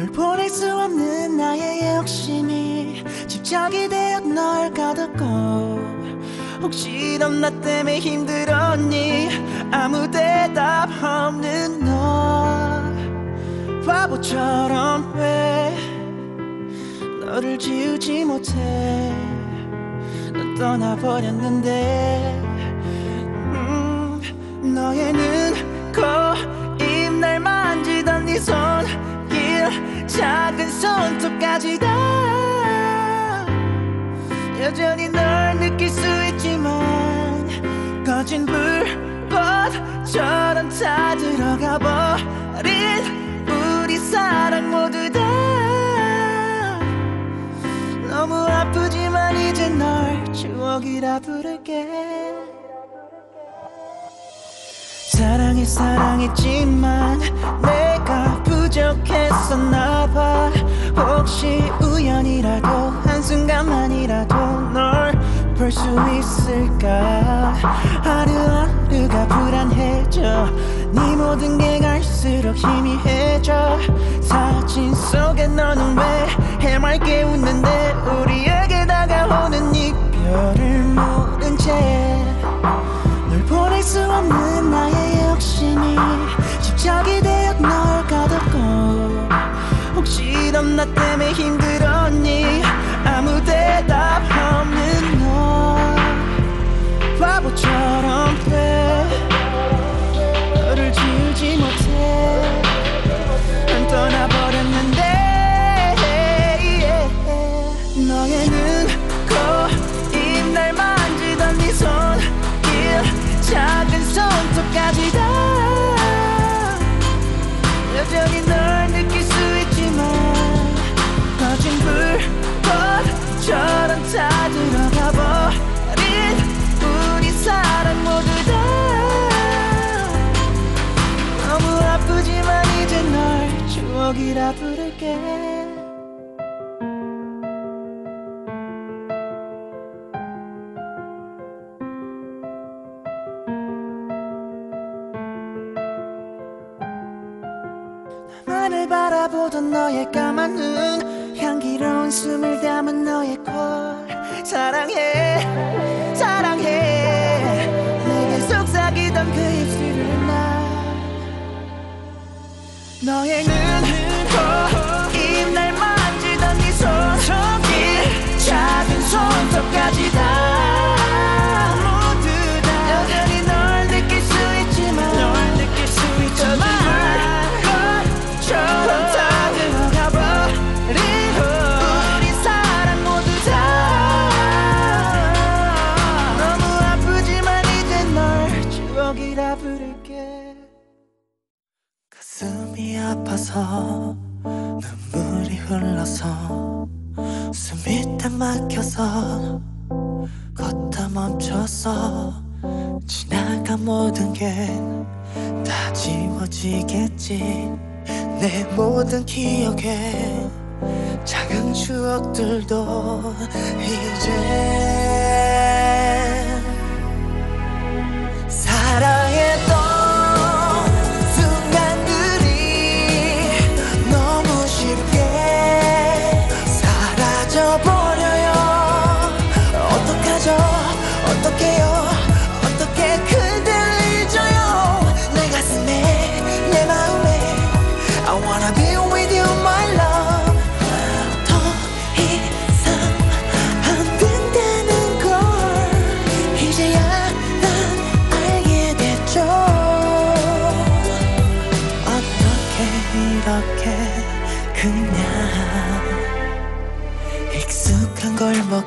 널 보낼 수 없는 나의 욕심이 집착이 되어 널 가뒀고 혹시 넌 나 때문에 힘들었니? 아무 대답 없는 너 바보처럼 왜 너를 지우지 못해? 넌 떠나버렸는데 음, 너의 눈, 코, 입 날 만지던 네손 길 작은 손톱까지 다. 여전히 널 느낄 수 있지만 꺼진 불꽃처럼 다 들어가 버린 우리 사랑 모두 다. 너무 아프지만 이제 널 추억이라 부를게. 사랑해 사랑했지만 내가 부족했었나 봐. 혹시 우연이라도 한순간만이라도 널 볼 수 있을까? 하루하루가 불안해져. 네 모든 게 갈수록 희미해져. 사진 속에 너는 왜 해맑게 웃는데? 우리에게 다가오는 이별을 모른 채널 보낼 수 없는 나의 욕심이 집착이 되어 널 가뒀고 혹시 넌나 때문에 힘들 부를게. 나만을 바라보던 너의 까만 눈 향기로운 숨을 담은 너의 콜. 사랑해 사랑해. 내게 속삭이던 그 입술을 나 너의 눈, 가슴이 아파서 눈물이 흘러서 숨이 딱 막혀서 걷다 멈췄어 지나간 모든 게 다 지워지겠지. 내 모든 기억에 작은 추억들도 이제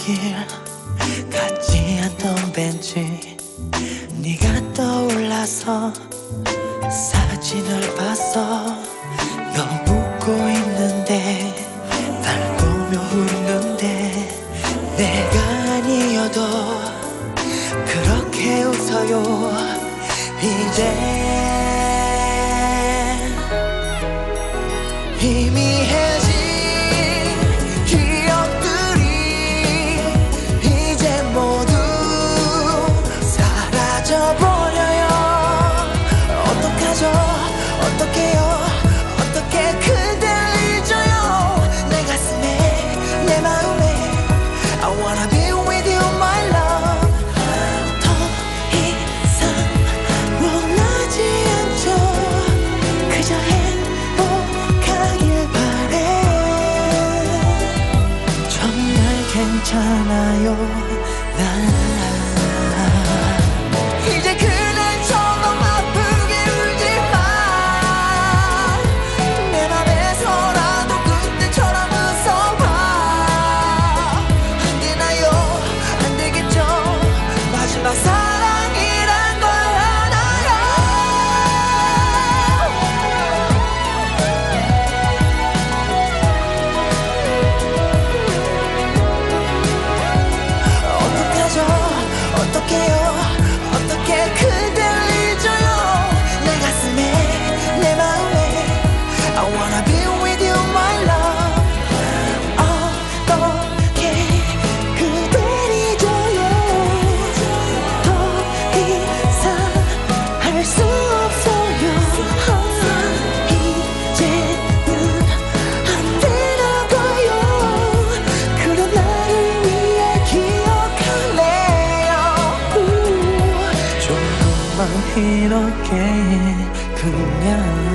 길 같지 않던 벤치 네가 떠올라서 사진을 봤어 괜찮아요. 난 이렇게 그냥